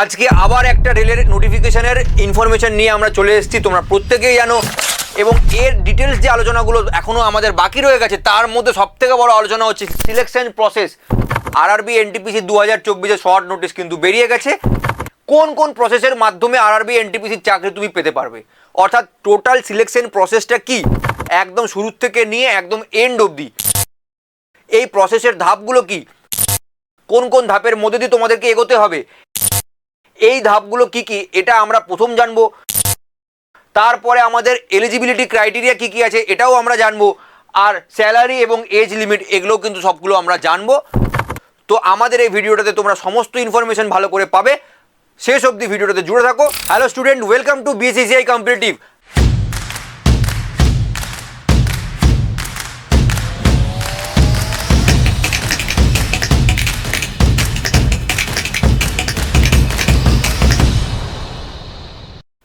আজকে আবার একটা রেলের নোটিফিকেশনের ইনফরমেশন নিয়ে আমরা চলে এসেছি, তোমরা প্রত্যেকেই জানো। এবং এর ডিটেলস যে আলোচনাগুলো এখনও আমাদের বাকি রয়ে গেছে, তার মধ্যে সবথেকে বড় আলোচনা হচ্ছে সিলেকশন প্রসেস আরআরবি এনটিপিসি দু হাজার চব্বিশে শর্ট নোটিশ কিন্তু বেরিয়ে গেছে। কোন কোন প্রসেসের মাধ্যমে আর আরআরবি এনটিপিসির চাকরি তুমি পেতে পারবে? অর্থাৎ টোটাল সিলেকশন প্রসেসটা কি? একদম শুরুর থেকে নিয়ে একদম এন্ড অবধি। এই প্রসেসের ধাপগুলো কি? কোন কোন ধাপের মধ্যে দিয়ে তোমাদেরকে এগোতে হবে? এই ধাপগুলো কি কি? এটা আমরা প্রথম জানব। তারপরে আমাদের এলিজিবিলিটি ক্রাইটেরিয়া কি কি আছে এটাও আমরা জানব। আর স্যালারি এবং এজ লিমিট এগুলোও কিন্তু সবগুলো আমরা জানব। তো আমাদের এই ভিডিওটাতে তোমরা সমস্ত ইনফরমেশন ভালো করে পাবে। শেষ অবধি ভিডিওটাতে জুড়ে থাকো। Hello student welcome to BCCI competitive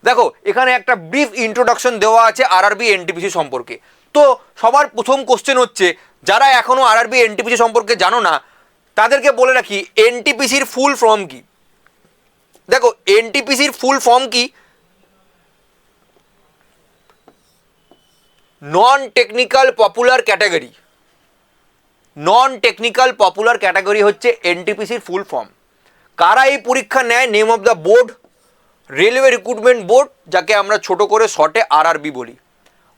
দেখো, এখানে একটা ব্রিফ ইন্ট্রোডাকশন দেওয়া আছে আর আরআরবি এনটিপিসি সম্পর্কে। তো সবার প্রথম কোশ্চেন হচ্ছে, যারা এখনও আর আরআরবি এনটিপিসি সম্পর্কে জানো না, তাদেরকে বলে রাখি এনটিপিসির ফুল ফর্ম কি? দেখো এনটিপিসির ফুল ফর্ম কি? Non technical popular category non technical popular category হচ্ছে এনটিপিসির ফুল ফর্ম কারা এই পরীক্ষা নেয়? Name of the board railway recruitment board, যাকে আমরা ছোট করে শর্টে আরআরবি বলি।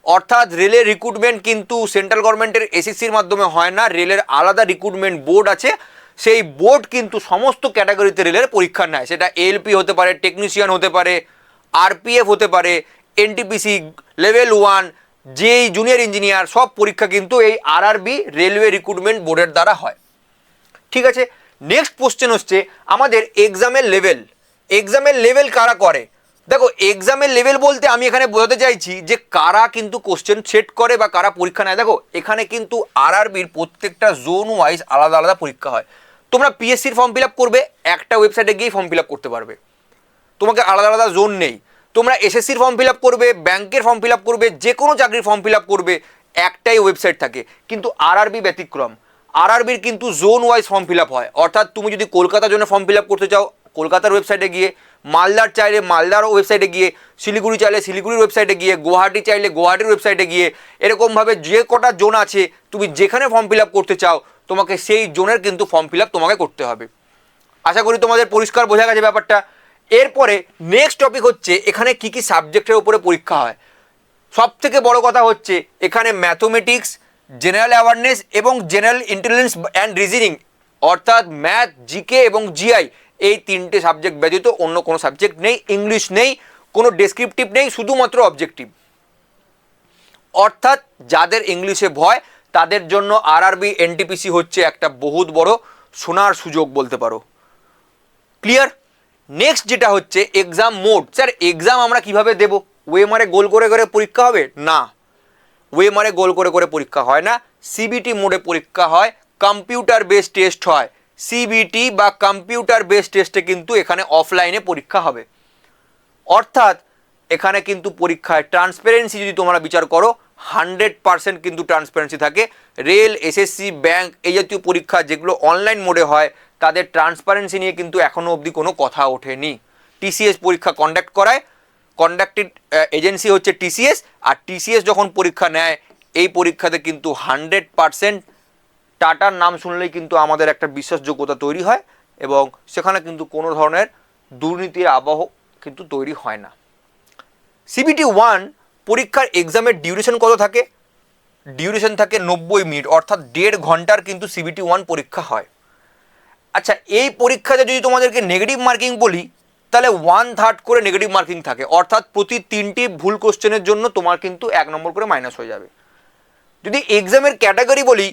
অর্থাৎ রেলের রিক্রুটমেন্ট কিন্তু সেন্ট্রাল গভর্নমেন্টের এসএসসির মাধ্যমে হয় না, রেলের আলাদা রিক্রুটমেন্ট বোর্ড আছে। সেই বোর্ড কিন্তু সমস্ত ক্যাটাগরিতে রেলের পরীক্ষা নেয়। সেটা এলপি হতে পারে, টেকনিশিয়ান হতে পারে আরপিএফ হতে পারে এনটিপিসি লেভেল ওয়ান যেই জুনিয়র ইঞ্জিনিয়ার, সব পরীক্ষা কিন্তু এই আরআরবি রেলওয়ে রিক্রুটমেন্ট বোর্ডের দ্বারা হয়। ঠিক আছে? নেক্সট কোশ্চেন হচ্ছে, আমাদের এক্সামের লেভেল এক্সামের লেভেল কারা করে? দেখো এক্সামের লেভেল বলতে আমি এখানে বোঝাতে চাইছি যে কারা কিন্তু কোশ্চেন সেট করে বা কারা পরীক্ষা নেয়। দেখো, এখানে কিন্তু আরআরবির প্রত্যেকটা জোন ওয়াইজ আলাদা আলাদা পরীক্ষা হয়। তোমরা পিএসসির ফর্ম ফিল আপ করবে, একটা ওয়েবসাইটে গিয়েই ফর্ম ফিল আপ করতে পারবে। তোমাকে আলাদা আলাদা জোন নেই। তোমরা এসএসসির ফর্ম ফিল আপ করবে ব্যাংকের ফর্ম ফিল আপ করবে, যে কোনো চাকরির ফর্ম ফিল আপ করবে, একটাই ওয়েবসাইট থাকে। কিন্তু আরআরবি ব্যতিক্রম। আর আরআরবির কিন্তু zone wise form fill up হয়। অর্থাৎ তুমি যদি কলকাতার জন্য ফর্ম ফিল আপ করতে চাও কলকাতার ওয়েবসাইটে গিয়ে, মালদার চাইলে মালদার ওয়েবসাইটে গিয়ে, শিলিগুড়ি চাইলে শিলিগুড়ির ওয়েবসাইটে গিয়ে, গুয়াহাটি চাইলে গুয়াহাটির ওয়েবসাইটে গিয়ে, এরকমভাবে যে কটা জোন আছে, তুমি যেখানে ফর্ম ফিল করতে চাও, তোমাকে সেই জোনের কিন্তু ফর্ম ফিল তোমাকে করতে হবে। আশা করি তোমাদের পরিষ্কার বোঝা গেছে ব্যাপারটা। এরপরে নেক্সট টপিক হচ্ছে, এখানে কি কি সাবজেক্টের উপরে পরীক্ষা হয়? সব থেকে বড় কথা হচ্ছে, এখানে ম্যাথমেটিক্স জেনারেল অ্যাওয়ারনেস এবং জেনারেল ইন্টেলিজেন্স অ্যান্ড রিজনিং অর্থাৎ ম্যাথ জিকে এবং জিআই এই তিনটে সাবজেক্ট ব্যতীত অন্য কোনো সাবজেক্ট নেই ইংলিশ নেই, কোনো ডেসক্রিপটিভ নেই, শুধুমাত্র অবজেক্টিভ অর্থাৎ যাদের ইংলিশে ভয়, তাদের জন্য আর আরআরবি এনটিপিসি হচ্ছে একটা বহুত বড় সোনার সুযোগ বলতে পারো। ক্লিয়ার নেক্সট যেটা হচ্ছে এক্সাম মোড স্যার এক্সাম আমরা কীভাবে দেব? ওয়েমারে গোল করে করে পরীক্ষা হবে? না। ওয়েমারে গোল করে করে পরীক্ষা হয় না। সিবিটি মোডে পরীক্ষা হয় কম্পিউটার বেস টেস্ট হয়। সিবিটি বা কম্পিউটার বেস টেস্টে কিন্তু এখানে অফলাইনে পরীক্ষা হবে। অর্থাৎ এখানে কিন্তু পরীক্ষায় ট্রান্সপারেন্সি যদি তোমরা বিচার করো হান্ড্রেড পার্সেন্ট কিন্তু ট্রান্সপারেন্সি থাকে। রেল এসএসসি ব্যাংক এই জাতীয় পরীক্ষা যেগুলো অনলাইন মোডে হয়, তাদের ট্রান্সপারেন্সি নিয়ে কিন্তু এখনও অবধি কোনো কথা ওঠেনি। টিসিএস পরীক্ষা কন্ডাক্ট করায়। কন্ডাক্টেড এজেন্সি হচ্ছে টিসিএস আর টিসিএস যখন পরীক্ষা নেয়, এই পরীক্ষাতে কিন্তু হান্ড্রেড পার্সেন্ট টাটার নাম শুনলেই কিন্তু আমাদের একটা বিশ্বাসযোগ্যতা তৈরি হয় এবং সেখানে কিন্তু কোনো ধরনের দুর্নীতির আবহ কিন্তু তৈরি হয় না। সিবিটি ওয়ান পরীক্ষার এক্সামের ডিউরেশন কত থাকে? ডিউরেশন থাকে নব্বই মিনিট, অর্থাৎ দেড় ঘণ্টার কিন্তু সিবিটি ওয়ান পরীক্ষা হয়। আচ্ছা এই পরীক্ষাতে যদি তোমাদেরকে নেগেটিভ মার্কিং বলি, তাহলে ওয়ান থার্ড করে নেগেটিভ মার্কিং থাকে। অর্থাৎ প্রতি তিনটি ভুল কোশ্চেনের জন্য তোমার কিন্তু এক নম্বর করে মাইনাস হয়ে যাবে। যদি এক্সামের ক্যাটাগরি বলি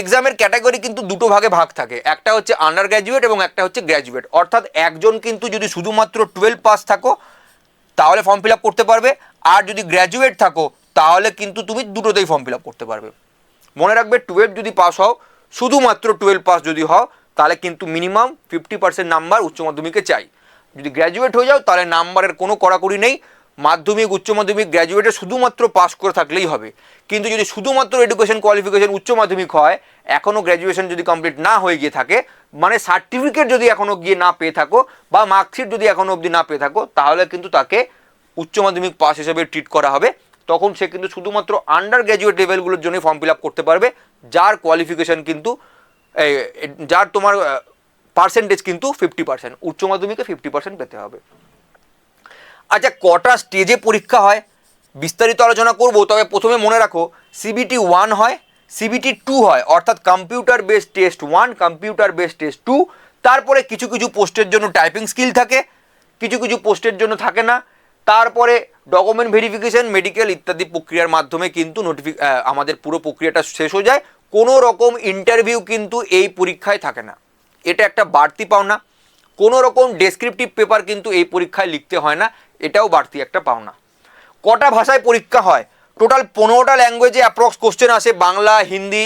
এক্সামের ক্যাটাগরি কিন্তু দুটো ভাগে ভাগ থাকে। একটা হচ্ছে আন্ডার গ্র্যাজুয়েট এবং একটা হচ্ছে গ্র্যাজুয়েট অর্থাৎ একজন কিন্তু যদি শুধুমাত্র টুয়েলভ পাস থাকো, তাহলে ফর্ম ফিল করতে পারবে। আর যদি গ্র্যাজুয়েট থাকো, তাহলে কিন্তু তুমি দুটোতেই ফর্ম ফিল করতে পারবে। মনে রাখবে টুয়েলভ যদি পাস হও, শুধুমাত্র টুয়েলভ পাস যদি হও, তাহলে কিন্তু মিনিমাম ফিফটি পার্সেন্ট নাম্বার উচ্চ মাধ্যমিকে চাই। যদি গ্র্যাজুয়েট হয়ে যাও, তাহলে নাম্বারের কোনো কড়াকড়ি নেই। মাধ্যমিক, উচ্চ মাধ্যমিক গ্র্যাজুয়েটে শুধুমাত্র পাস করে থাকলেই হবে। কিন্তু যদি শুধুমাত্র এডুকেশন কোয়ালিফিকেশন উচ্চ মাধ্যমিক হয় এখনও গ্র্যাজুয়েশন যদি কমপ্লিট না হয়ে গিয়ে থাকে মানে সার্টিফিকেট যদি এখনও গিয়ে না পেয়ে থাকো বা মার্কশিট যদি এখনও অবধি না পেয়ে থাকো, তাহলে কিন্তু তাকে উচ্চ মাধ্যমিক পাস হিসেবে ট্রিট করা হবে। তখন সে কিন্তু শুধুমাত্র আন্ডার গ্র্যাজুয়েট লেভেলগুলোর জন্য ফর্ম ফিল আপ করতে পারবে, যার কোয়ালিফিকেশন কিন্তু যার তোমার পার্সেন্টেজ কিন্তু ফিফটি পার্সেন্ট উচ্চ মাধ্যমিকে ফিফটি পার্সেন্ট পেতে হবে। আচ্ছা কটা স্টেজে পরীক্ষা হয়? বিস্তারিত আলোচনা করব, তবে প্রথমে মনে রাখো সিবিটি ওয়ান হয় সিবিটি টু হয়, অর্থাৎ computer based test one computer based test two তারপরে কিছু কিছু পোস্টের জন্য টাইপিং স্কিল থাকে, কিছু কিছু পোস্টের জন্য থাকে না, তারপরে ডকুমেন্ট ভেরিফিকেশন মেডিকেল ইত্যাদি প্রক্রিয়ার মাধ্যমে কিন্তু নোটিফি আমাদের পুরো প্রক্রিয়াটা শেষ হয়ে যায়, কোনো রকম ইন্টারভিউ কিন্তু এই পরীক্ষায় থাকে না। এটা একটা বাড়তি পাওনা। কোনো রকম ডেসক্রিপটিভ পেপার কিন্তু এই পরীক্ষায় লিখতে হয় না, এটাও বাড়তি একটা পাওনা। কটা ভাষায় পরীক্ষা হয়? টোটাল পনেরোটা ল্যাঙ্গুয়েজে অ্যাপ্রক্স কোশ্চেন আসে, বাংলা, হিন্দি,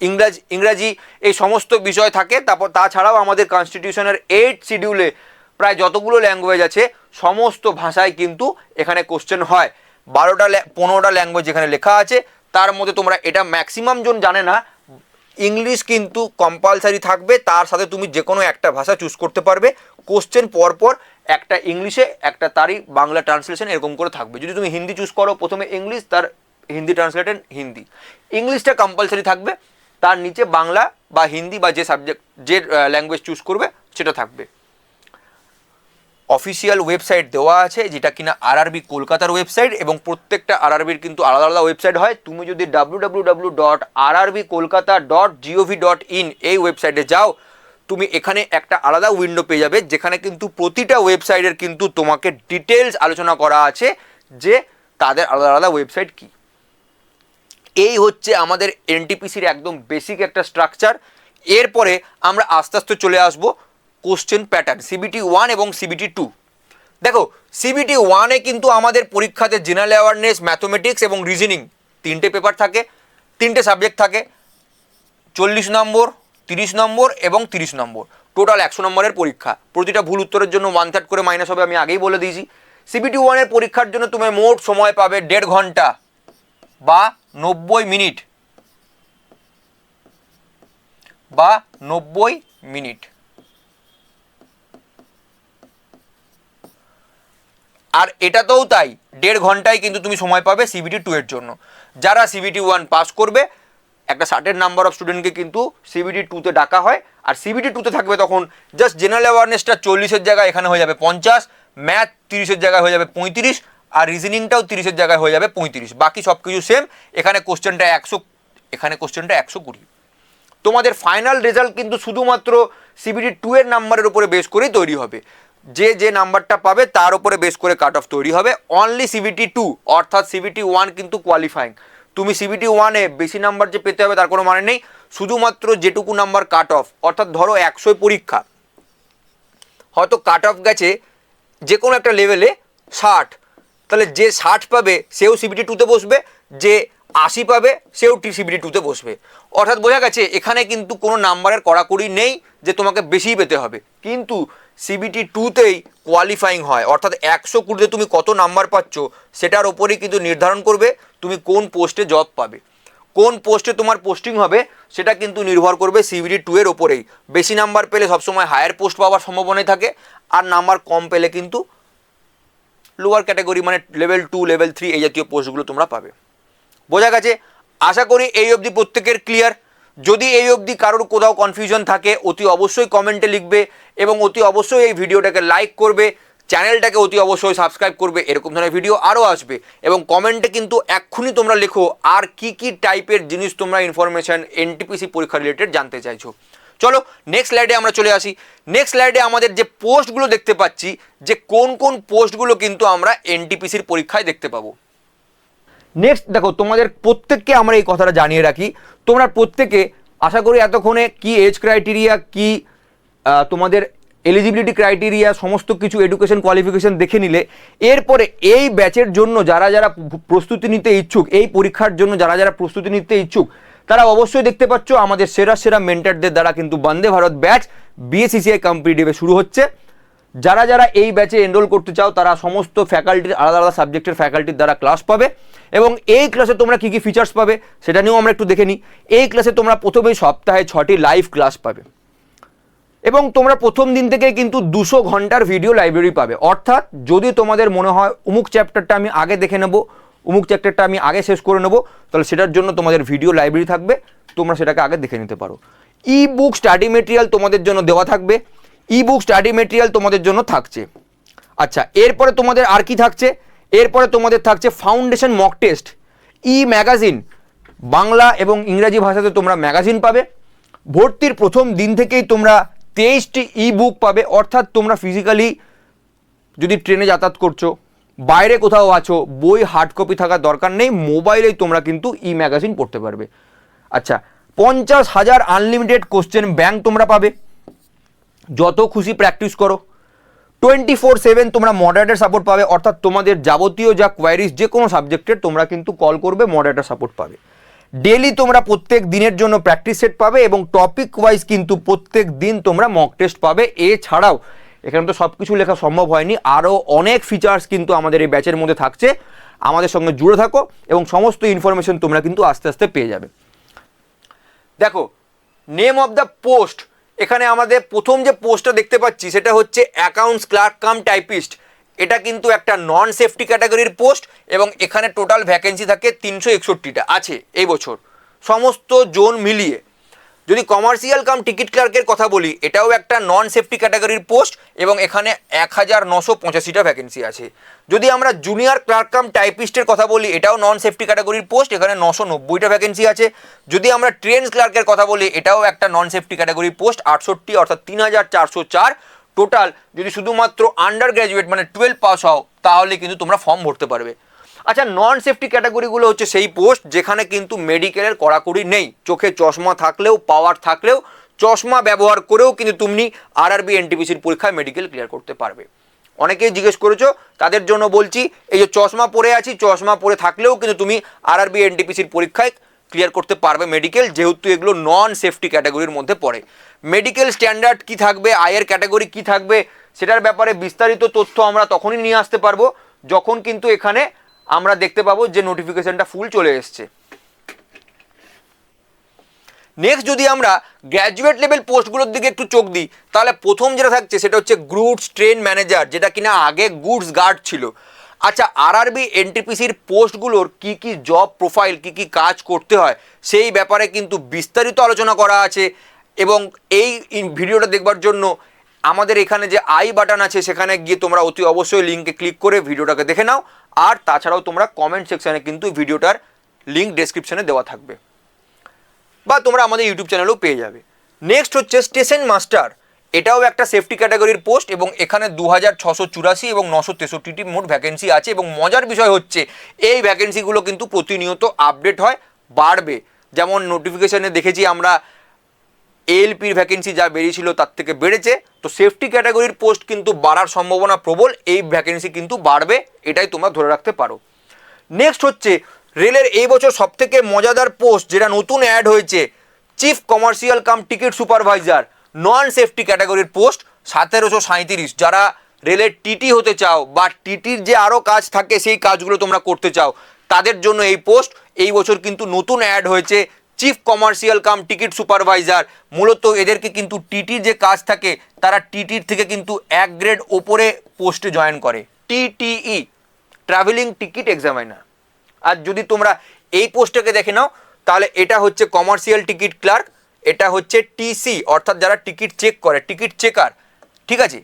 ইংরাজি ইংরাজি, এই সমস্ত বিষয় থাকে। তারপর তাছাড়াও আমাদের কনস্টিটিউশনের এইট শিডিউলে প্রায় যতগুলো ল্যাঙ্গুয়েজ আছে, সমস্ত ভাষায় কিন্তু এখানে কোশ্চেন হয়। বারোটা পনেরোটা ল্যাঙ্গুয়েজ এখানে লেখা আছে। তার মধ্যে তোমরা, এটা ম্যাক্সিমাম জন জানে না ইংলিশ কিন্তু কম্পালসারি থাকবে, তার সাথে তুমি যে কোনো একটা ভাষা চুজ করতে পারবে। কোশ্চেন পরপর একটা ইংলিশে একটা তারই বাংলা ট্রান্সলেশন এরকম করে থাকবে। যদি তুমি হিন্দি চুজ করো, প্রথমে ইংলিশ তার হিন্দি ট্রান্সলেটেড হিন্দি। ইংলিশটা কম্পালসারি থাকবে, তার নিচে বাংলা বা হিন্দি বা যে সাবজেক্ট যে ল্যাঙ্গুয়েজ চুজ করবে, সেটা থাকবে। অফিসিয়াল ওয়েবসাইট দেওয়া আছে, যেটা কিনা আরআরবি কলকাতার ওয়েবসাইট এবং প্রত্যেকটা আরআরবির কিন্তু আলাদা আলাদা ওয়েবসাইট হয়। তুমি যদি W dot RRB Kolkata dot GOV dot in এই ওয়েবসাইটে যাও, তুমি এখানে একটা আলাদা উইন্ডো পেয়ে যাবে, যেখানে কিন্তু প্রতিটা ওয়েবসাইটের কিন্তু তোমাকে ডিটেলস আলোচনা করা আছে যে তাদের আলাদা আলাদা ওয়েবসাইট কী। এই হচ্ছে আমাদের এনটিপিসির একদম বেসিক একটা স্ট্রাকচার এরপরে আমরা আস্তে আস্তে চলে আসব। কোশ্চেন প্যাটার্ন সিবিটি ওয়ান এবং সিবিটি টু দেখো সিবিটি ওয়ানে কিন্তু আমাদের পরীক্ষাতে জেনারেল অ্যাওয়ারনেস ম্যাথমেটিক্স এবং রিজনিং তিনটে পেপার থাকে, তিনটে সাবজেক্ট থাকে, চল্লিশ নম্বর, তিরিশ নম্বর এবং তিরিশ নম্বর। টোটাল একশো নম্বরের পরীক্ষা। প্রতিটা ভুল উত্তরের জন্য ওয়ান থার্ড করে মাইনাস হবে, আমি আগেই বলে দিয়েছি। সিবিটি ওয়ানের পরীক্ষার জন্য তুমি মোট সময় পাবে দেড় ঘণ্টা বা নব্বই মিনিট। বা নব্বই মিনিট। আর এটাতেও তাই, দেড় ঘন্টায় কিন্তু তুমি সময় পাবে সিবিটি টু এর জন্য। যারা সিবিটি ওয়ান পাস করবে, একটা ষাটের নাম্বার অফ স্টুডেন্টকে কিন্তু সিবিটি টুতে ডাকা হয়, আর সিবিটি টুতে থাকবে তখন জাস্ট জেনারেল অ্যাওয়ারনেসটা চল্লিশের জায়গায় এখানে হয়ে যাবে পঞ্চাশ ম্যাথ তিরিশের জায়গায় হয়ে যাবে পঁয়ত্রিশ, আর রিজনিংটাও তিরিশের জায়গায় হয়ে যাবে পঁয়ত্রিশ। বাকি সব কিছু সেম এখানে কোশ্চেনটা একশো, এখানে কোশ্চেনটা একশো কুড়ি। তোমাদের ফাইনাল রেজাল্ট কিন্তু শুধুমাত্র সিবিটি টু এর নাম্বারের উপরে বেস করেই তৈরি হবে। যে যে নাম্বারটা পাবে, তার উপরে বেস করে কাট অফ তৈরি হবে। অনলি সিবিটি টু অর্থাৎ সিবিটি ওয়ান কিন্তু কোয়ালিফাইং তুমি সিবিটি ওয়ানে বেশি নাম্বার যে পেতে হবে, তার কোনো মানে নেই। শুধুমাত্র যেটুকু নাম্বার কাট অফ অর্থাৎ ধরো একশোই পরীক্ষা। হয়তো কাট অফ গেছে যে কোনো একটা লেভেলে ষাট। তাহলে যে ষাট পাবে, সেও সিবিটি টুতে বসবে। যে আশি পাবে, সেও টি সিবিটি টুতে বসবে। অর্থাৎ বোঝা গেছে, এখানে কিন্তু কোনো নাম্বারের কড়াকড়ি নেই যে তোমাকে বেশিই পেতে হবে। কিন্তু সিবিটি টুতেই কোয়ালিফাইং হয়। অর্থাৎ একশো কুড়িতে তুমি কত নাম্বার পাচ্ছ, সেটার ওপরেই কিন্তু নির্ধারণ করবে, তুমি কোন পোস্টে জব পাবে। কোন পোস্টে তোমার পোস্টিং হবে, সেটা কিন্তু নির্ভর করবে সিবিডি টু এর ওপরেই। বেশি নাম্বার পেলে সবসময় হায়ার পোস্ট পাওয়ার সম্ভাবনাই থাকে, আর নাম্বার কম পেলে কিন্তু লোয়ার ক্যাটাগরি মানে লেভেল টু লেভেল থ্রি এই জাতীয় পোস্টগুলো তোমরা পাবে। বোঝা গেছে। আশা করি এই অবধি প্রত্যেকের ক্লিয়ার যদি এই অবধি কারোর কোথাও কনফিউশন থাকে, অতি অবশ্যই কমেন্টে লিখবে এবং অতি অবশ্যই এই ভিডিওটাকে লাইক করবে। চ্যানেলটাকে অতি অবশ্যই সাবস্ক্রাইব করবে। এরকম ধরনের ভিডিও আরও আসবে। এবং কমেন্টে কিন্তু এক্ষুনি তোমরা লেখো, আর কি কি টাইপের জিনিস তোমরা ইনফরমেশন এনটিপিসি পরীক্ষা রিলেটেড জানতে চাইছো? চলো নেক্সট স্লাইডে আমরা চলে আসি। নেক্সট স্লাইডে আমাদের যে পোস্টগুলো দেখতে পাচ্ছি, যে কোন কোন পোস্টগুলো কিন্তু আমরা এনটিপিসির পরীক্ষায় দেখতে পাবো। নেক্সট দেখো, তোমাদের প্রত্যেককে আমরা এই কথাটা জানিয়ে রাখি। তোমরা প্রত্যেকে আশা করি এতক্ষণে কি এজ ক্রাইটেরিয়া কি তোমাদের এলিজিবিলিটি ক্রাইটেরিয়া সমস্ত কিছু এডুকেশন কোয়ালিফিকেশন দেখে নিলে, এরপরে এই ব্যাচের জন্য যারা যারা প্রস্তুতি নিতে ইচ্ছুক, এই পরীক্ষার জন্য যারা যারা প্রস্তুতি নিতে ইচ্ছুক, তারা অবশ্যই দেখতে পাচ্ছ আমাদের সেরা সেরা মেন্টারদের দ্বারা কিন্তু বন্দে ভারত ব্যাচ বিএসিসিআই কম্পিটিটিভে শুরু হচ্ছে। যারা যারা এই ব্যাচে এনরোল করতে চাও, তারা সমস্ত ফ্যাকাল্টির আলাদা আলাদা সাবজেক্টের ফ্যাকাল্টির দ্বারা ক্লাস পাবে এবং এই ক্লাসে তোমরা কী কী ফিচার্স পাবে, সেটা নিয়েও আমরা একটু দেখে নিই। এই ক্লাসে তোমরা প্রথমেই সপ্তাহে ছটি লাইভ ক্লাস পাবে এবং তোমরা প্রথম দিন থেকে কিন্তু দুশো ঘণ্টার ভিডিও লাইব্রেরি পাবে। অর্থাৎ যদি তোমাদের মনে হয় অমুক চ্যাপ্টারটা আমি আগে দেখে নেব, অমুক চ্যাপ্টারটা আমি আগে শেষ করে নেব, তাহলে সেটার জন্য তোমাদের ভিডিও লাইব্রেরি থাকবে, তোমরা সেটাকে আগে দেখে নিতে পারো। ই বুক স্টাডি মেটেরিয়াল তোমাদের জন্য দেওয়া থাকবে। ই বুক স্টাডি মেটেরিয়াল তোমাদের জন্য থাকছে। আচ্ছা এরপরে তোমাদের আর কি থাকছে? এরপরে তোমাদের থাকছে foundation mock test e magazine Bangla এবং ইংরাজি ভাষাতে তোমরা ম্যাগাজিন পাবে। ভর্তির প্রথম দিন থেকেই তোমরা তেইশটি ই বুক পাবে। অর্থাৎ তোমরা ফিজিক্যালি যদি ট্রেনে যাতায়াত করছ, বাইরে কোথাও আছো, বই হার্ড কপি থাকার দরকার নেই, মোবাইলেই তোমরা কিন্তু ই ম্যাগাজিন পড়তে পারবে। আচ্ছা পঞ্চাশ হাজার আনলিমিটেড কোশ্চেন ব্যাংক তোমরা পাবে। যত খুশি প্র্যাকটিস করো। টোয়েন্টি ফোর সেভেন তোমরা মডারেটার সাপোর্ট পাবে, অর্থাৎ তোমাদের যাবতীয় যা কোয়ারিজ যে কোনো সাবজেক্টের তোমরা কিন্তু কল করবে মডারেটার সাপোর্ট পাবে। ডেলি তোমরা প্রত্যেক দিনের জন্য প্র্যাকটিস সেট পাবে এবং টপিক ওয়াইজ কিন্তু প্রত্যেক দিন তোমরা মক টেস্ট পাবে। এছাড়াও, এখানে তো সব কিছু লেখা সম্ভব হয়নি, আরও অনেক ফিচার্স কিন্তু আমাদের এই ব্যাচের মধ্যে থাকছে। আমাদের সঙ্গে জুড়ে থাকো এবং সমস্ত ইনফরমেশন তোমরা কিন্তু আস্তে আস্তে পেয়ে যাবে। দেখো নেম অফ দ্য পোস্ট এখানে আমাদের প্রথম যে পোস্টটা দেখতে পাচ্ছি, সেটা হচ্ছে অ্যাকাউন্টস ক্লার্ক কাম টাইপিস্ট এটা কিন্তু একটা নন সেফটি ক্যাটাগরির পোস্ট এবং এখানে টোটাল ভ্যাকেন্সি থাকে তিনশো একষট্টিটা। আছে, এই বছর। সমস্ত জোন মিলিয়ে। যদি কমার্শিয়াল কাম টিকিট ক্লার্কের কথা বলি, এটাও একটা নন সেফটি ক্যাটাগরির পোস্ট এবং এখানে এক হাজার নশো পঁচাশিটা ভ্যাকেন্সি আছে। যদি আমরা জুনিয়র ক্লার্ক কাম টাইপিস্টের কথা বলি, এটাও নন সেফটি ক্যাটাগরির পোস্ট এখানে নশো নব্বইটা ভ্যাকেন্সি আছে। যদি আমরা ট্রেন ক্লার্কের কথা বলি, এটাও একটা নন সেফটি ক্যাটাগরির পোস্ট আটষট্টি অর্থাৎ তিন হাজার চারশো চার টোটাল যদি শুধুমাত্র আন্ডার গ্র্যাজুয়েট মানে টুয়েলভ পাস হও, তাহলে কিন্তু তোমরা ফর্ম ভরতে পারবে। আচ্ছা নন সেফটি ক্যাটাগরিগুলো হচ্ছে সেই পোস্ট যেখানে কিন্তু মেডিকেলের কড়াকড়ি নেই। চোখে চশমা থাকলেও পাওয়ার থাকলেও, চশমা ব্যবহার করেও কিন্তু তুমি আরআরবি এনটিপিসির পরীক্ষায় মেডিকেল ক্লিয়ার করতে পারবে। অনেকেই জিজ্ঞেস করেছ, তাদের জন্য বলছি, এই যে চশমা পরে আছি, চশমা পরে থাকলেও কিন্তু তুমি আরআরবি এনটিপিসির পরীক্ষায় ক্লিয়ার করতে পারবে মেডিকেল যেহেতু এগুলো নন সেফটি ক্যাটাগরির মধ্যে পড়ে। মেডিকেল স্ট্যান্ডার্ড কি থাকবে আয়ের ক্যাটাগরি কি থাকবে, সেটার ব্যাপারে বিস্তারিত তথ্য আমরা তখনই নিয়ে আসতে পারব, যখন কিন্তু এখানে আমরা দেখতে পাবো যে নোটিফিকেশনটা ফুল চলে এসছে। নেক্সট যদি আমরা গ্র্যাজুয়েট লেভেল পোস্টগুলোর দিকে একটু চোখ দিই, তাহলে প্রথম যেটা থাকছে সেটা হচ্ছে গ্রুডস ট্রেন ম্যানেজার যেটা কিনা আগে গুডস গার্ড ছিল। আচ্ছা আর আরআরবি এনটিপিসির পোস্টগুলোর কি কি জব প্রোফাইল কি কি কাজ করতে হয়, সেই ব্যাপারে কিন্তু বিস্তারিত আলোচনা করা আছে। এবং এই ভিডিওটা দেখবার জন্য আমাদের এখানে যে আই বাটন আছে, সেখানে গিয়ে তোমরা অতি অবশ্যই লিঙ্কে ক্লিক করে ভিডিওটাকে দেখে নাও। আর তাছাড়াও তোমরা কমেন্ট সেকশানে কিন্তু ভিডিওটার লিঙ্ক ডেসক্রিপশনে দেওয়া থাকবে। বা তোমরা আমাদের ইউটিউব চ্যানেলেও পেয়ে যাবে। নেক্সট হচ্ছে স্টেশন মাস্টার এটাও একটা সেফটি ক্যাটাগরির পোস্ট এবং এখানে দু হাজার ছশো চুরাশি এবং নশো তেষট্টিটি মোট ভ্যাকেন্সি আছে এবং মজার বিষয় হচ্ছে, এই ভ্যাকেন্সিগুলো কিন্তু প্রতিনিয়ত আপডেট হয়, বাড়বে। যেমন নোটিফিকেশানে দেখেছি আমরা এএলপির ভ্যাকেন্সি যা বেরিয়েছিল তার থেকে বেড়েছে। তো সেফটি ক্যাটাগরির পোস্ট কিন্তু বাড়ার সম্ভাবনা প্রবল, এই ভ্যাকেন্সি কিন্তু বাড়বে, এটাই তোমরা ধরে রাখতে পারো। নেক্সট হচ্ছে, রেলের এই বছর সবথেকে মজাদার পোস্ট যেটা নতুন অ্যাড হয়েছে chief commercial cum ticket supervisor non safety ক্যাটাগরির পোস্ট সতেরোশো সাঁইত্রিশ। যারা রেলের টিটি হতে চাও বা টিটির যে আরও কাজ থাকে, সেই কাজগুলো তোমরা করতে চাও, তাদের জন্য এই পোস্ট এই বছর কিন্তু নতুন অ্যাড হয়েছে। Chief commercial cum ticket supervisor মূলত এদেরকে কিন্তু টিটির যে কাজ থাকে, তারা টিটির থেকে কিন্তু এক গ্রেড ওপরে পোস্টে জয়েন করে। টিটিই ট্রাভেলিং টিকিট এক্সামাইনার আর যদি তোমরা এই পোস্টটাকে দেখে নাও, তাহলে এটা হচ্ছে কমার্শিয়াল টিকিট ক্লার্ক এটা হচ্ছে টিসি অর্থাৎ যারা টিকিট চেক করে টিকিট চেকার ঠিক আছে?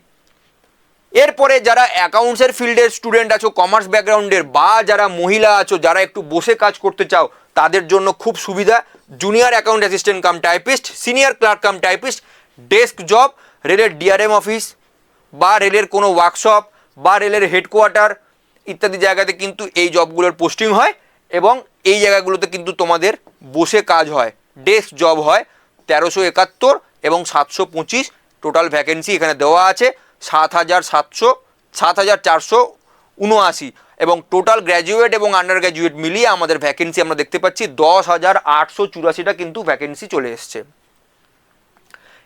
এরপরে যারা অ্যাকাউন্টসের ফিল্ডের স্টুডেন্ট আছো কমার্স ব্যাকগ্রাউন্ডের বা যারা মহিলা আছো, যারা একটু বসে কাজ করতে চাও, তাদের জন্য খুব সুবিধা। Junior account assistant cum typist senior clerk cum typist desk job রেলের ডিআরএম অফিস বা রেলের কোনো ওয়ার্কশপ বা রেলের হেডকোয়ার্টার ইত্যাদি জায়গাতে কিন্তু এই জবগুলোর পোস্টিং হয় এবং এই জায়গাগুলোতে কিন্তু তোমাদের বসে কাজ হয়। ডেস্ক জব হয় তেরোশো একাত্তর এবং সাতশো পঁচিশ টোটাল ভ্যাকেন্সি এখানে দেওয়া আছে। সাত হাজার সাতশো, সাত হাজার চারশো উনআশি। এবং টোটাল গ্র্যাজুয়েট এবং আন্ডার গ্র্যাজুয়েট মিলিয়ে আমাদের ভ্যাকেন্সি আমরা দেখতে পাচ্ছি দশ হাজার আটশো চুরাশিটা কিন্তু ভ্যাকেন্সি চলে এসছে।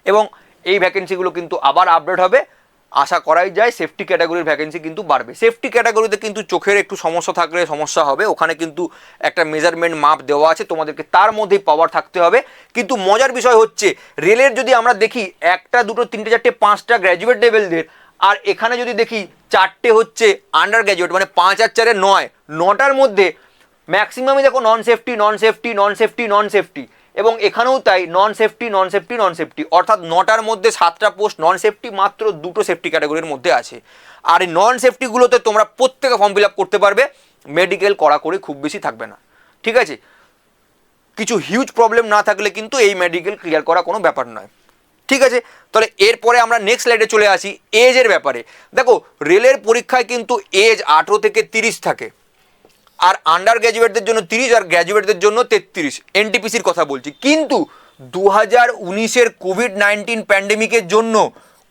এবং এই ভ্যাকেন্সিগুলো কিন্তু আবার আপডেট হবে। আশা করাই যায় সেফটি ক্যাটাগরির ভ্যাকেন্সি কিন্তু বাড়বে। সেফটি ক্যাটাগরিতে কিন্তু চোখের একটু সমস্যা থাকলে সমস্যা হবে। ওখানে কিন্তু একটা মেজারমেন্ট মাপ দেওয়া আছে, তোমাদেরকে তার মধ্যেই পাওয়ার থাকতে হবে। কিন্তু মজার বিষয় হচ্ছে, রেলের যদি আমরা দেখি, একটা, দুটো, তিনটে, চারটে, পাঁচটা গ্র্যাজুয়েট লেভেলদের আর এখানে যদি দেখি, চারটে হচ্ছে আন্ডার গ্র্যাজুয়েট মানে পাঁচ আর চারে নয়, নটার মধ্যে ম্যাক্সিমামই দেখো non safety non safety non safety non safety এবং এখানেও তাই non safety non safety non safety অর্থাৎ নটার মধ্যে সাতটা পোস্ট নন সেফটি মাত্র দুটো সেফটি ক্যাটাগরির মধ্যে আছে। আর এই নন সেফটিগুলোতে তোমরা প্রত্যেকে ফর্ম ফিল আপ করতে পারবে। মেডিকেল করা করে খুব বেশি থাকবে না। ঠিক আছে? কিছু হিউজ প্রবলেম না থাকলে কিন্তু এই মেডিকেল ক্লিয়ার করা কোনো ব্যাপার নয়। ঠিক আছে? তাহলে এরপরে আমরা নেক্সট স্লাইডে চলে আসি এজের ব্যাপারে। দেখো রেলের পরীক্ষায় কিন্তু এজ আঠেরো থেকে তিরিশ থাকে। আর আন্ডার গ্র্যাজুয়েটদের জন্য তিরিশ আর গ্র্যাজুয়েটদের জন্য তেত্রিশ। এনটিপিসির কথা বলছি। কিন্তু দু হাজার উনিশের কোভিড নাইন্টিন প্যান্ডেমিকের জন্য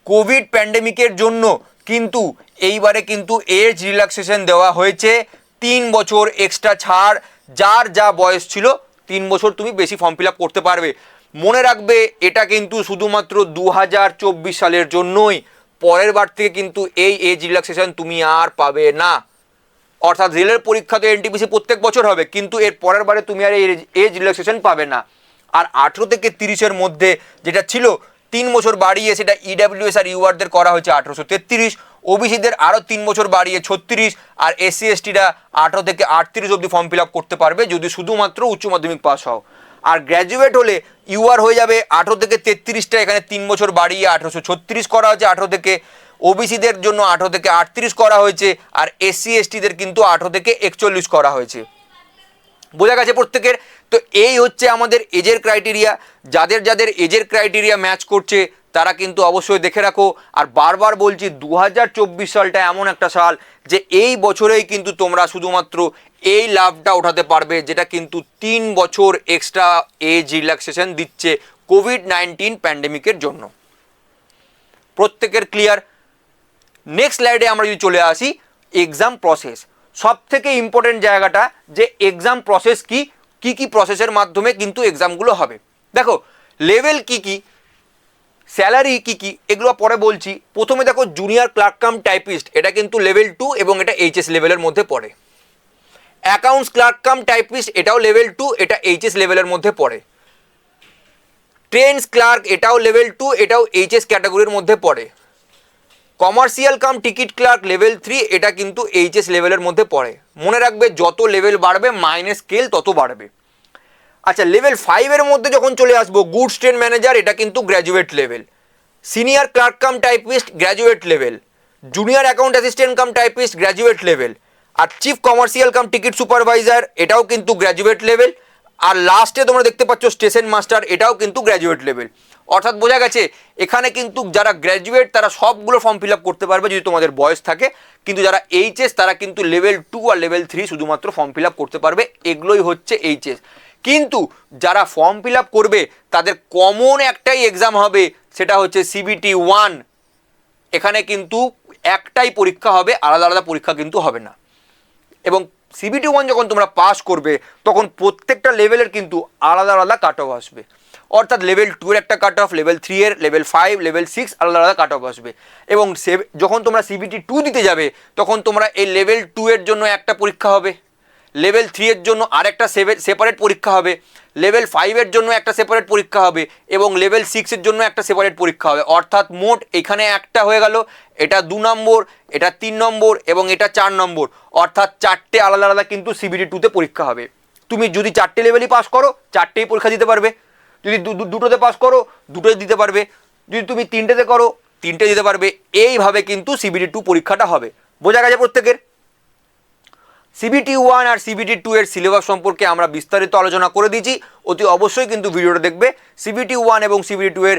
কোভিড প্যান্ডেমিকের জন্য কিন্তু এইবারে কিন্তু এজ রিল্যাক্সেশন দেওয়া হয়েছে। তিন বছর এক্সট্রা ছাড়, যার যা বয়স ছিল, তিন বছর তুমি বেশি ফর্ম ফিল করতে পারবে। মনে রাখবে, এটা কিন্তু শুধুমাত্র দু হাজার চব্বিশ সালের জন্যই। পরের বার থেকে কিন্তু এই এজ রিল্যাক্সেশন তুমি আর পাবে না। অর্থাৎ রেলের পরীক্ষা তো এনটিপিসি প্রত্যেক বছর হবে, কিন্তু এর পরের বারে তুমি আর এই এজ রিল্যাক্সেশন পাবে না। আর আঠেরো থেকে তিরিশের মধ্যে যেটা ছিল, তিন বছর বাড়িয়ে সেটা ইডাব্লিউএস আর ইউআরদের করা হয়েছে আঠেরোশো তেত্রিশ ওবিসিদের আরও তিন বছর বাড়িয়ে ছত্রিশ, আর এসসি এসটিরা আঠেরো থেকে আটত্রিশ অবধি ফর্ম ফিল আপ করতে পারবে, যদি শুধুমাত্র উচ্চ মাধ্যমিক পাস হও। আর গ্র্যাজুয়েট হলে ইউআর হয়ে যাবে আঠেরো থেকে তেত্রিশটা, এখানে তিন বছর বাড়িয়ে আঠেরোশো ছত্রিশ করা হয়েছে, আঠেরো থেকে ওবিসিদের জন্য আঠেরো থেকে আটত্রিশ করা হয়েছে, আর এসসি এসটিদের কিন্তু আঠেরো থেকে একচল্লিশ করা হয়েছে। বোঝা গেছে প্রত্যেকের? তো এই হচ্ছে আমাদের এজের ক্রাইটেরিয়া। যাদের যাদের এজের ক্রাইটেরিয়া ম্যাচ করছে, তারা কিন্তু অবশ্যই দেখে রাখো। আর বারবার বলছি দু হাজার চব্বিশ সালটা এমন একটা সাল যে এই বছরেই কিন্তু তোমরা শুধুমাত্র এই লাভটা ওঠাতে পারবে, যেটা কিন্তু তিন বছর এক্সট্রা এজ রিল্যাক্সেশন দিচ্ছে কোভিড নাইন্টিন প্যান্ডেমিকের জন্য। প্রত্যেকের ক্লিয়ার নেক্সট স্লাইডে আমরা যদি চলে আসি এক্সাম প্রসেস সব থেকে ইম্পর্টেন্ট জায়গাটা যে এক্সাম প্রসেস কি কি কি প্রসেসের মাধ্যমে কিন্তু এক্সামগুলো হবে। দেখো লেভেল কি কি স্যালারি কি কি, এগুলো পরে বলছি। প্রথমে দেখো জুনিয়র ক্লার্ক কাম টাইপিস্ট এটা কিন্তু লেভেল টু এবং এটা এইচএস লেভেলের মধ্যে পড়ে। অ্যাকাউন্টস ক্লার্ক কাম টাইপিস্ট এটাও লেভেল টু এটা এইচএস লেভেলের মধ্যে পড়ে। ট্রেন্স ক্লার্ক এটাও লেভেল টু এটাও এইচএস ক্যাটাগরির মধ্যে পড়ে। Commercial cum ticket clerk level three, এটা কিন্তু এইচএস লেভেলের মধ্যে পড়ে। মনে রাখবে, যত লেভেল বাড়বে, মাইনাস স্কেল তত বাড়বে। আচ্ছা লেভেল ফাইভের মধ্যে যখন চলে আসব, গুডস ট্রেন ম্যানেজার, এটা কিন্তু graduate level senior clerk cum typist graduate level junior account assistant cum typist graduate level আর chief commercial cum ticket supervisor এটাও কিন্তু গ্র্যাজুয়েট লেভেল আর লাস্টে তোমরা দেখতে পাচ্ছ স্টেশন মাস্টার এটাও কিন্তু গ্র্যাজুয়েট লেভেল অর্থাৎ বোঝা গেছে, এখানে কিন্তু যারা গ্র্যাজুয়েট তারা সবগুলো ফর্ম ফিল করতে পারবে যদি তোমাদের বয়স থাকে। কিন্তু যারা এইচএস তারা কিন্তু লেভেল টু আর লেভেল থ্রি শুধুমাত্র ফর্ম ফিল করতে পারবে। এগুলোই হচ্ছে এইচএস কিন্তু যারা ফর্ম ফিল করবে, তাদের কমন একটাই এক্সাম হবে, সেটা হচ্ছে সিবিটি ওয়ান এখানে কিন্তু একটাই পরীক্ষা হবে, আলাদা আলাদা পরীক্ষা কিন্তু হবে না। এবং সিবিটি ওয়ান যখন তোমরা পাস করবে, তখন প্রত্যেকটা লেভেলের কিন্তু আলাদা আলাদা কাট অফ আসবে। অর্থাৎ লেভেল টু এর একটা কাট অফ লেভেল থ্রি এর লেভেল ফাইভ লেভেল সিক্স আলাদা আলাদা কাট অফ আসবে। এবং সে- যখন তোমরা সিবিটি টু দিতে যাবে, তখন তোমরা এই লেভেল টু এর জন্য একটা পরীক্ষা হবে। লেভেল থ্রি এর জন্য আরেকটা সেপারেট পরীক্ষা হবে। লেভেল ফাইভের জন্য একটা সেপারেট পরীক্ষা হবে এবং লেভেল সিক্সের জন্য একটা সেপারেট পরীক্ষা হবে। অর্থাৎ মোট এখানে একটা হয়ে গেল, এটা দু নম্বর, এটা তিন নম্বর এবং এটা চার নম্বর। অর্থাৎ চারটে আলাদা আলাদা কিন্তু সিবিটি টুতে পরীক্ষা হবে। তুমি যদি চারটে লেভেলই পাস করো, চারটেই পরীক্ষা দিতে পারবে। যদি দুটোতে পাস করো, দুটোই দিতে পারবে। যদি তুমি তিনটেতে করো, তিনটে দিতে পারবে। এইভাবে কিন্তু সিবিটি টু পরীক্ষাটা হবে। বোঝা গেছে প্রত্যেকের? সিবিটি ওয়ান আর সিবিটি টু এর সিলেবাস সম্পর্কে আমরা বিস্তারিত আলোচনা করে দিয়েছি। অতি অবশ্যই কিন্তু ভিডিওটা দেখবে। সিবিটি ওয়ান এবং সিবিটি টু এর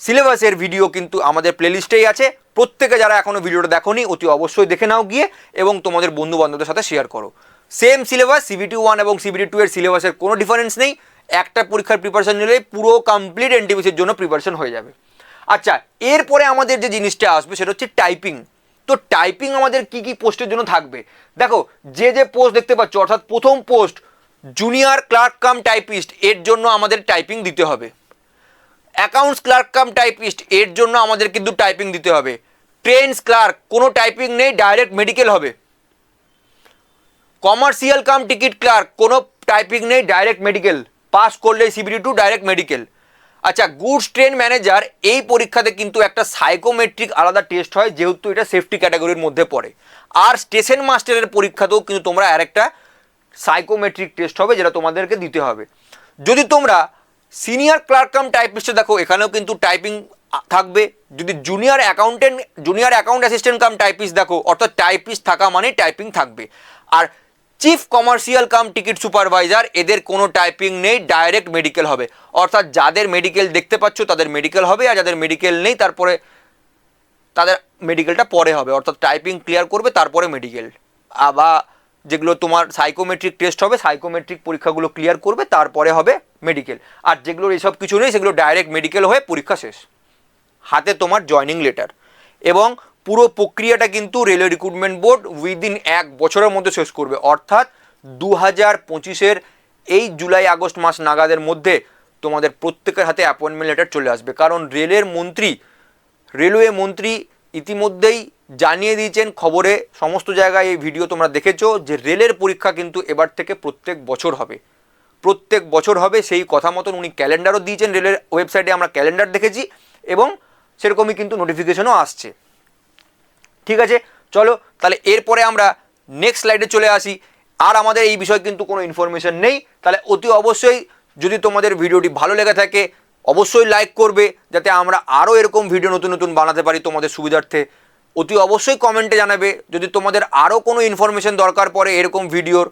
সিলেবাসের ভিডিও কিন্তু আমাদের প্লেলিস্টেই আছে। প্রত্যেকে যারা এখনও ভিডিওটা দেখোনি, অতি অবশ্যই দেখে নাও গিয়ে এবং তোমাদের বন্ধু বান্ধবদের সাথে শেয়ার করো। সেম সিলেবাস সিবিটি ওয়ান এবং সিবিটি টু এর সিলেবাসের কোনো ডিফারেন্স নেই। একটা পরীক্ষার প্রিপারেশন নিলেই পুরো কমপ্লিট এনটিপিসির জন্য প্রিপারেশন হয়ে যাবে। আচ্ছা এরপরে আমাদের যে জিনিসটা আসবে সেটা হচ্ছে টাইপিং তো টাইপিং আমাদের কি কি পোস্টের জন্য থাকবে? দেখো, যে যে পোস্ট দেখতে পাচ্ছ, অর্থাৎ প্রথম post junior clerk cum typist এর জন্য আমাদের টাইপিং দিতে হবে। অ্যাকাউন্টস ক্লার্ক কাম টাইপিস্ট এর জন্য আমাদের কিন্তু টাইপিং দিতে হবে। ট্রেন্স ক্লার্ক কোনো টাইপিং নেই ডাইরেক্ট মেডিকেল হবে। কমার্শিয়াল কাম টিকিট ক্লার্ক কোনো টাইপিং নেই ডাইরেক্ট মেডিকেল পাস করলে সিবিডি টু ডাইরেক্ট মেডিকেল আচ্ছা গুডস ট্রেন ম্যানেজার এই পরীক্ষাতে কিন্তু একটা সাইকোমেট্রিক আলাদা টেস্ট হয়, যেহেতু এটা সেফটি ক্যাটাগরির মধ্যে পড়ে। আর স্টেশন মাস্টারের পরীক্ষাতেও কিন্তু তোমরা আর একটা সাইকোমেট্রিক টেস্ট হবে, যেটা তোমাদেরকে দিতে হবে। যদি তোমরা সিনিয়র ক্লার্ক কাম টাইপিস্টে দেখো, এখানেও কিন্তু টাইপিং থাকবে। যদি junior accountant junior account assistant cum typist দেখো, অর্থাৎ টাইপিস্ট থাকা মানে টাইপিং থাকবে। আর chief commercial cum ticket supervisor এদের কোনো টাইপিং নেই ডাইরেক্ট মেডিকেল হবে। অর্থাৎ যাদের মেডিকেল দেখতে পাচ্ছ, তাদের মেডিকেল হবে, আর যাদের মেডিকেল নেই, তারপরে তাদের মেডিকেলটা পরে হবে। অর্থাৎ টাইপিং ক্লিয়ার করবে, তারপরে মেডিকেল বা যেগুলো তোমার সাইকোমেট্রিক টেস্ট হবে সাইকোমেট্রিক পরীক্ষাগুলো ক্লিয়ার করবে, তারপরে হবে মেডিকেল আর যেগুলোর এসব কিছু নেই, সেগুলো ডাইরেক্ট মেডিকেল হয়ে পরীক্ষা শেষ। হাতে তোমার জয়নিং লেটার এবং পুরো প্রক্রিয়াটা কিন্তু রেলওয়ে রিক্রুটমেন্ট বোর্ড উইদিন এক বছরের মধ্যে শেষ করবে। অর্থাৎ দু হাজার পঁচিশের এই জুলাই আগস্ট মাস নাগাদের মধ্যে তোমাদের প্রত্যেকের হাতে অ্যাপয়েন্টমেন্ট লেটার চলে আসবে। কারণ রেলের মন্ত্রী, রেলওয়ে মন্ত্রী ইতিমধ্যেই জানিয়ে দিয়েছেন খবরে, সমস্ত জায়গায় এই ভিডিও তোমরা দেখেছ যে রেলের পরীক্ষা কিন্তু এবার থেকে প্রত্যেক বছর হবে। প্রত্যেক বছর হবে, সেই কথা মতন উনি ক্যালেন্ডারও দিয়েছেন রেলের ওয়েবসাইটে আমরা ক্যালেন্ডার দেখেছি এবং সেরকমই কিন্তু নোটিফিকেশনও আসছে। ঠিক আছে? চলো, তাহলে এরপরে আমরা নেক্সট স্লাইডে চলে আসি। আর আমাদের এই বিষয়ে কিন্তু কোনো ইনফরমেশন নেই। তাহলে অতি অবশ্যই যদি তোমাদের ভিডিওটি ভালো লেগে থাকে, অবশ্যই লাইক করবে, যাতে আমরা আরও এরকম ভিডিও নতুন নতুন বানাতে পারি তোমাদের সুবিধার্থে। অতি অবশ্যই কমেন্টে জানাবে, যদি তোমাদের আরও কোনো ইনফরমেশন দরকার পড়ে এরকম ভিডিওর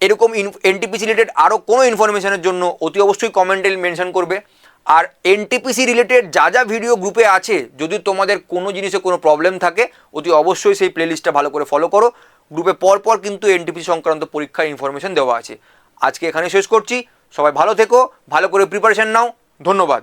এরকম এনটিপিসি রিলেটেড আরও কোনো ইনফরমেশনের জন্য, অতি অবশ্যই কমেন্টে মেনশন করবে। আর এনটিপিসি রিলেটেড যা যা ভিডিও গ্রুপে আছে, যদি তোমাদের কোনো জিনিসে কোনো প্রবলেম থাকে, অতি অবশ্যই সেই প্লেলিস্টটা ভালো করে ফলো করো। গ্রুপে পর পর কিন্তু এনটিপিসি সংক্রান্ত পরীক্ষার ইনফরমেশন দেওয়া আছে। আজকে এখানে শেষ করছি। সবাই ভালো থেকো, ভালো করে প্রিপারেশান নাও। ধন্যবাদ।